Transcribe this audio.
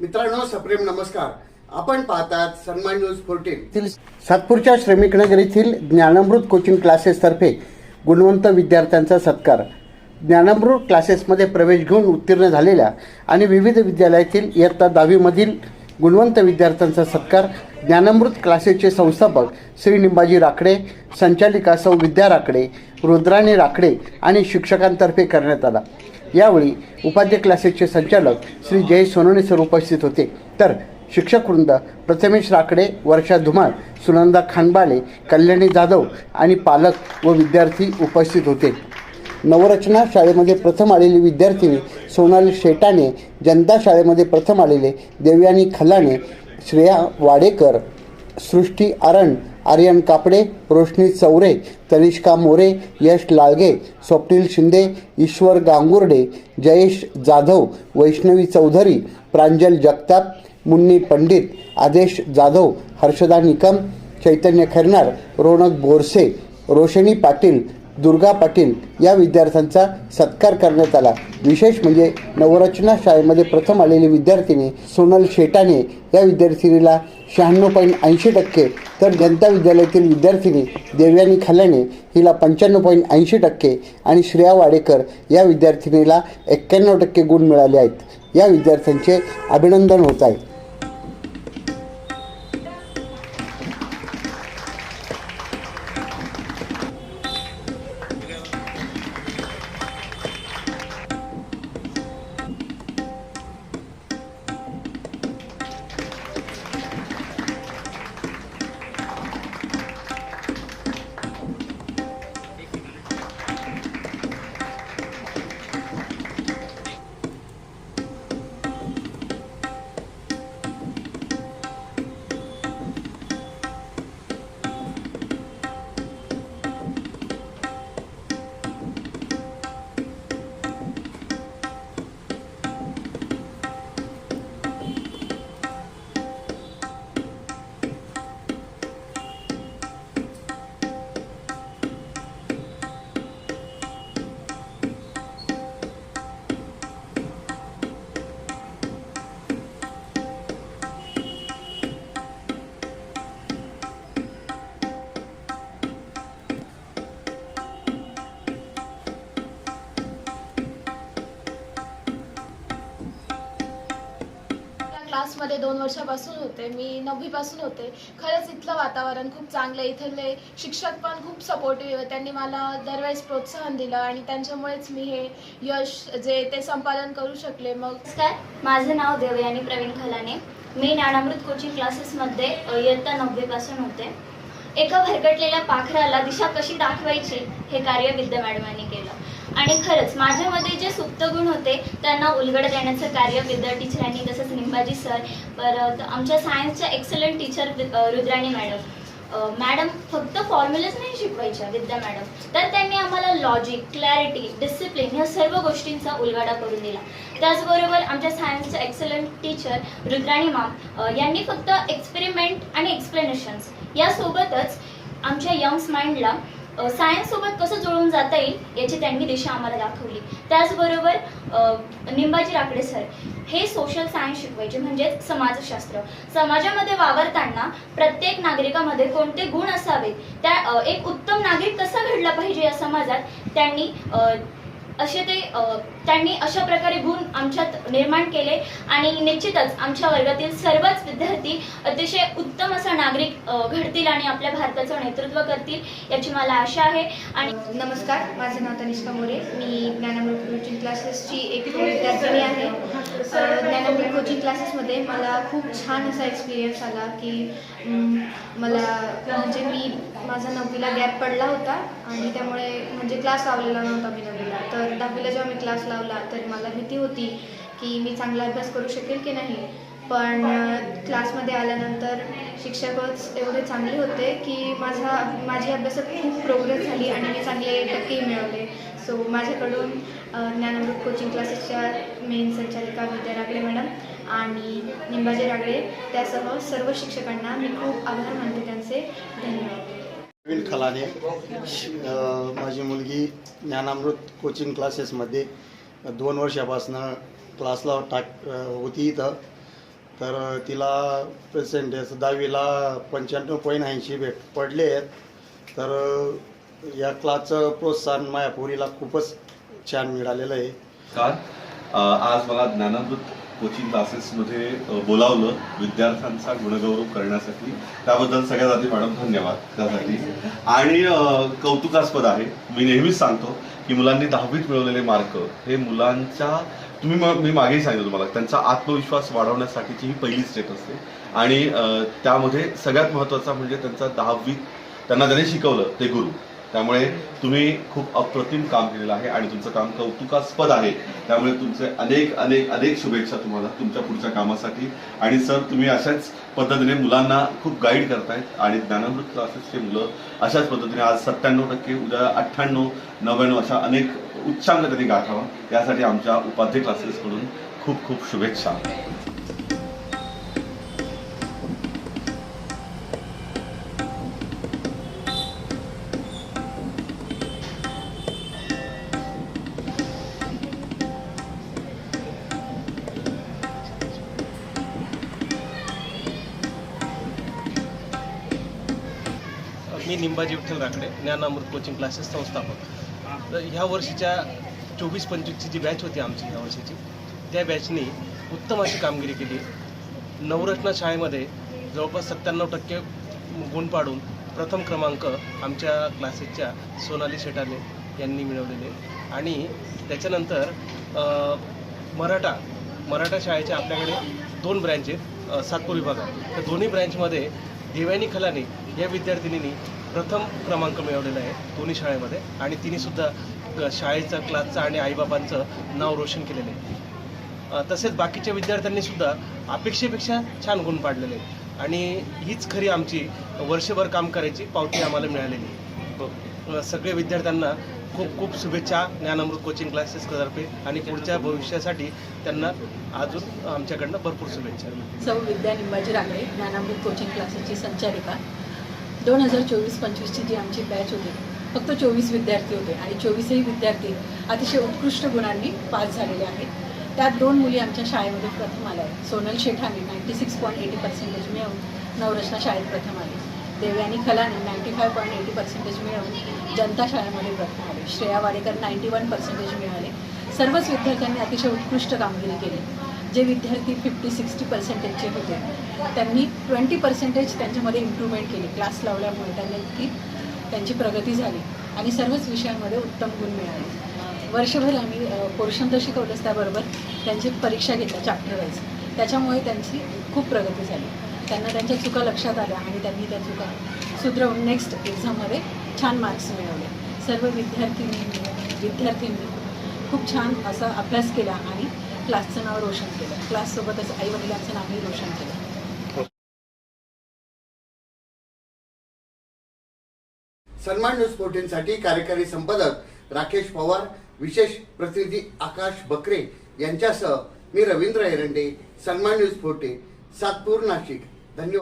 मित्रांनो सप्रेम नमस्कार. आपण पाहतात सन्मान न्यूज फोर्टीन सातपूरच्या श्रमिक नगर येथील ज्ञानामृत कोचिंग क्लासेसतर्फे गुणवंत विद्यार्थ्यांचा सत्कार. ज्ञानामृत क्लासेसमध्ये प्रवेश घेऊन उत्तीर्ण झालेल्या आणि विविध विद्यालयातील इयत्ता दहावीमधील गुणवंत विद्यार्थ्यांचा सत्कार ज्ञानामृत क्लासेसचे संस्थापक श्री निंबाजी राखडे संचालिका सौ विद्या राखडे रुद्राणी राखडे आणि शिक्षकांतर्फे करण्यात आला. यावेळी उपाध्य क्लासेसचे संचालक श्री जय सोनवणे सर उपस्थित होते. तर शिक्षक वृंद प्रथमेश राकडे वर्षा धुमाळ सुनंदा खानबाले कल्याणी जाधव आणि पालक व विद्यार्थी उपस्थित होते. नवरचना शाळेमध्ये प्रथम आलेली विद्यार्थिनी सोनाली शेटाने जनता शाळेमध्ये प्रथम आलेले देवयानी खलाणे श्रेया वाडेकर सृष्टी आरण आर्यन कापडे रोशनी चौरे तनिष्का मोरे यश लाळगे स्वप्नील शिंदे ईश्वर गांगुर्डे जयेश जाधव वैष्णवी चौधरी प्रांजल जगताप मुन्नी पंडित आदेश जाधव हर्षदा निकम चैतन्य खैरनार रोनक बोरसे रोशनी पाटील दुर्गा पाटील या विद्यार्थ्यांचा सत्कार करण्यात आला. विशेष म्हणजे नवरचना शाळेमध्ये प्रथम आलेली विद्यार्थिनी सोनल शेटाने या विद्यार्थिनीला शहाण्णव पॉईंट ऐंशी टक्के तर जनता विद्यालयातील विद्यार्थिनी देवयानी खल्याने हिला पंच्याण्णव पॉईंट ऐंशी टक्के आणि श्रेया वाडेकर या विद्यार्थिनीला एक्क्याण्णव टक्के गुण मिळाले आहेत. या विद्यार्थ्यांचे अभिनंदन होत आहे. क्लासमध्ये दोन वर्षापासून होते मी नववीपासून होते. खरंच इथलं वातावरण खूप चांगलं इथले शिक्षक पण खूप सपोर्टिव्ह त्यांनी मला दरवेळेस प्रोत्साहन दिलं आणि त्यांच्यामुळेच मी हे यश जे ते संपादन करू शकले. मग नमस्कार माझं नाव देवयानी प्रवीण खलाने. मी ज्ञानामृत कोचिंग क्लासेसमध्ये इयत्ता नववीपासून होते. एका भरकटलेल्या पाखराला दिशा कशी दाखवायची हे कार्य विद्या मॅडमांनी केलं. आणि खरंच माझ्यामध्ये जे सुप्त गुण होते त्यांना उलगड देण्याचं कार्य विद्या टीचरांनी तसंच निंबाजी सर परत आमच्या सायन्सच्या excellent teacher Rudrani madam. Madam फक्त फॉर्म्युलाच नाही शिकवायच्या विद्या मॅडम. तर त्यांनी आम्हाला लॉजिक क्लॅरिटी डिसिप्लिन ह्या सर्व गोष्टींचा उलगडा करून दिला. त्याचबरोबर आमच्या सायन्सच्या एक्सलंट टीचर रुद्राणी माम यांनी फक्त एक्सपेरिमेंट आणि एक्सप्लेनेशन्स यासोबतच आमच्या यंग्स माइंडला सायन्ससोबत कसं जुळून जाता येईल याची त्यांनी दिशा आम्हाला दाखवली. त्याचबरोबर निंबाजी राकडे सर हे सोशल सायन्स शिकवायचे म्हणजेच समाजशास्त्र. समाजामध्ये वावरताना प्रत्येक नागरिकामध्ये कोणते गुण असावेत त्या एक उत्तम नागरिक कसा घडला पाहिजे या समाजात त्यांनी असे ते त्यांनी अशा प्रकारे गुण आमच्यात निर्माण केले आणि निश्चितच आमच्या वर्गातील सर्वच विद्यार्थी अतिशय उत्तम असा नागरिक घडतील आणि आपल्या भारताचं नेतृत्व करतील याची मला आशा आहे. आणि नमस्कार माझं नाव तनिष्का मोरे. मी ज्ञानामृत कोचिंग क्लासेसची एक विद्यार्थिनी आहे. ज्ञानामृत कोचिंग क्लासेसमध्ये मला खूप छान असा एक्सपिरियन्स आला की मला म्हणजे मी माझा नववीला गॅप पडला होता आणि त्यामुळे म्हणजे क्लास लावलेला नव्हता मी नववीला. तर दहावीला जेव्हा मी क्लास लावला तर मला भीती होती की मी चांगला अभ्यास करू शकेल की नाही. पण क्लासमध्ये आल्यानंतर शिक्षकच एवढे चांगले होते की माझा माझी अभ्यासात खूप प्रोग्रेस झाली आणि मी चांगले टक्के मिळवले. सो माझ्याकडून अ, ज्ञानामृत कोचिंग क्लासेसच्या मेन संचालिका विद्या रागडे मॅडम आणि निंबाजी रागडे त्यासह सर्व शिक्षकांना मी खूप आभार मानते त्यांचे. धन्यवाद. प्रवीण खलाने माझी मुलगी ज्ञानामृत कोचिंग क्लासेसमध्ये दोन वर्षापासून क्लासला टाक होती इथं. तर तिला पर्सेंटेज दहावीला पंच्याण्णव पॉईंट ऐंशी भेट पडले आहेत. तर या क्लासचं प्रोत्साहन माझ्या पोरीला खूपच छान मिळालेलं आहे. का आज मला ज्ञानामृत कोचिंग क्लासेसमध्ये बोलावलं विद्यार्थ्यांचा गुणगौरव करण्यासाठी. त्याबद्दल सगळ्यात आधी मॅडम धन्यवाद त्यासाठी. आणि कौतुकास्पद आहे. मी नेहमीच सांगतो की मुलांनी दहावीत मिळवलेले मार्क हे मुलांच्या तुम्ही मी मागेही सांगितलं तुम्हाला त्यांचा आत्मविश्वास वाढवण्यासाठीची ही पहिली स्टेप असते. आणि त्यामध्ये सगळ्यात महत्त्वाचा म्हणजे त्यांचा दहावीत त्यांना ज्याने शिकवलं ते गुरु. त्यामुळे तुम्ही खूप अप्रतिम काम केलेलं आहे आणि तुमचं काम कौतुकास्पद आहे. त्यामुळे तुमचे अनेक अनेक अनेक शुभेच्छा तुम्हाला तुमच्या पुढच्या कामासाठी. आणि सर तुम्ही अशाच पद्धतीने मुलांना खूप गाईड करतायत आणि ज्ञानामृत क्लासेसचे मुलं अशाच पद्धतीने आज सत्त्याण्णव टक्के उद्या अठ्ठ्याण्णव नव्याण्णव अशा अनेक उच्चांक त्यांनी गाठावा. यासाठी आमच्या उपाध्याय क्लासेसकडून खूप खूप शुभेच्छा. मी निंबाजी विठ्ठल राकडे ज्ञानामृत कोचिंग क्लासेस संस्थापक. तर ह्या वर्षीच्या चोवीस पंचवीसची जी बॅच होती आमची ह्या वर्षीची त्या बॅचनी उत्तम अशी कामगिरी केली. नवरत्न शाळेमध्ये जवळपास सत्त्याण्णव टक्के गुण पाडून प्रथम क्रमांक आमच्या क्लासेसच्या सोनाली शेटाने यांनी मिळवलेले. आणि त्याच्यानंतर मराठा मराठा शाळेच्या आपल्याकडे दोन ब्रँच आहेत सातपूर विभागात. त्या दोन्ही ब्रँचमध्ये देवानी खलानी या विद्यार्थिनींनी प्रथम क्रमांक मिळवलेला आहे दोन्ही शाळेमध्ये. आणि तिने सुद्धा शाळेचं क्लासचं आणि आईबाबांचं नाव रोशन केलेलं आहे. तसेच बाकीच्या विद्यार्थ्यांनी सुद्धा अपेक्षेपेक्षा छान गुण पाडलेले आहेत. आणि हीच खरी आमची वर्षभर काम करायची पावती आम्हाला मिळालेली आहे. सगळे विद्यार्थ्यांना खूप खूप शुभेच्छा ज्ञानामृत कोचिंग क्लासेसतर्फे आणि पुढच्या भविष्यासाठी त्यांना अजून आमच्याकडनं भरपूर शुभेच्छा. सौ विद्या निंबाजी रागडे ज्ञानामृत कोचिंग क्लासेसची संचालिका. दोन हजार चोवीस पंचवीसची जी आमची बॅच होती फक्त चोवीस विद्यार्थी होते आणि चोवीसही विद्यार्थी अतिशय उत्कृष्ट गुणांनी पास झालेले आहेत. त्यात दोन मुली आमच्या शाळेमध्ये प्रथम आल्या आहेत. Sonal शेठाने ninety six point eighty percentage मिळवून नवरचना शाळेत प्रथम आली. देवयानी खलाने ninety five point eighty percentage मिळवून जनता शाळेमध्ये प्रथम आले. Shreya Wadekar ninety one percentage मिळाले सर्वच विद्यार्थ्यांनी अतिशय उत्कृष्ट कामगिरी केली. जे विद्यार्थी फिफ्टी सिक्स्टी पर्सेंटेजचे होते त्यांनी ट्वेंटी पर्सेंटेज त्यांच्यामध्ये इम्प्रूव्हमेंट केली. क्लास लावल्यामुळे त्यांनी इतकी त्यांची प्रगती झाली आणि सर्वच विषयांमध्ये उत्तम गुण मिळाले. वर्षभर आम्ही पोर्शन तर शिकवलंच त्याबरोबर त्यांची परीक्षा घेतल्या चॅप्टर वाईज त्याच्यामुळे त्यांची खूप प्रगती झाली. त्यांना त्यांच्या चुका लक्षात आल्या आणि त्यांनी त्या चुका सुधरवून नेक्स्ट एक्झाममध्ये छान मार्क्स मिळवले. सर्व विद्यार्थ्यांनी विद्यार्थ्यांनी खूप छान असा अभ्यास केला आणि क्लासचं नाव रोशन केलं. क्लाससोबतच आईवडिलांचं नावही रोशन केलं. सन्मान न्यूज फोर्टीनसाठी कार्यकारी संपादक राकेश पवार विशेष प्रतिनिधी आकाश बकरे यांच्यासह मी रवींद्र एरंडे सन्मान न्यूज फोर्टीन सातपूर नाशिक. धन्यवाद.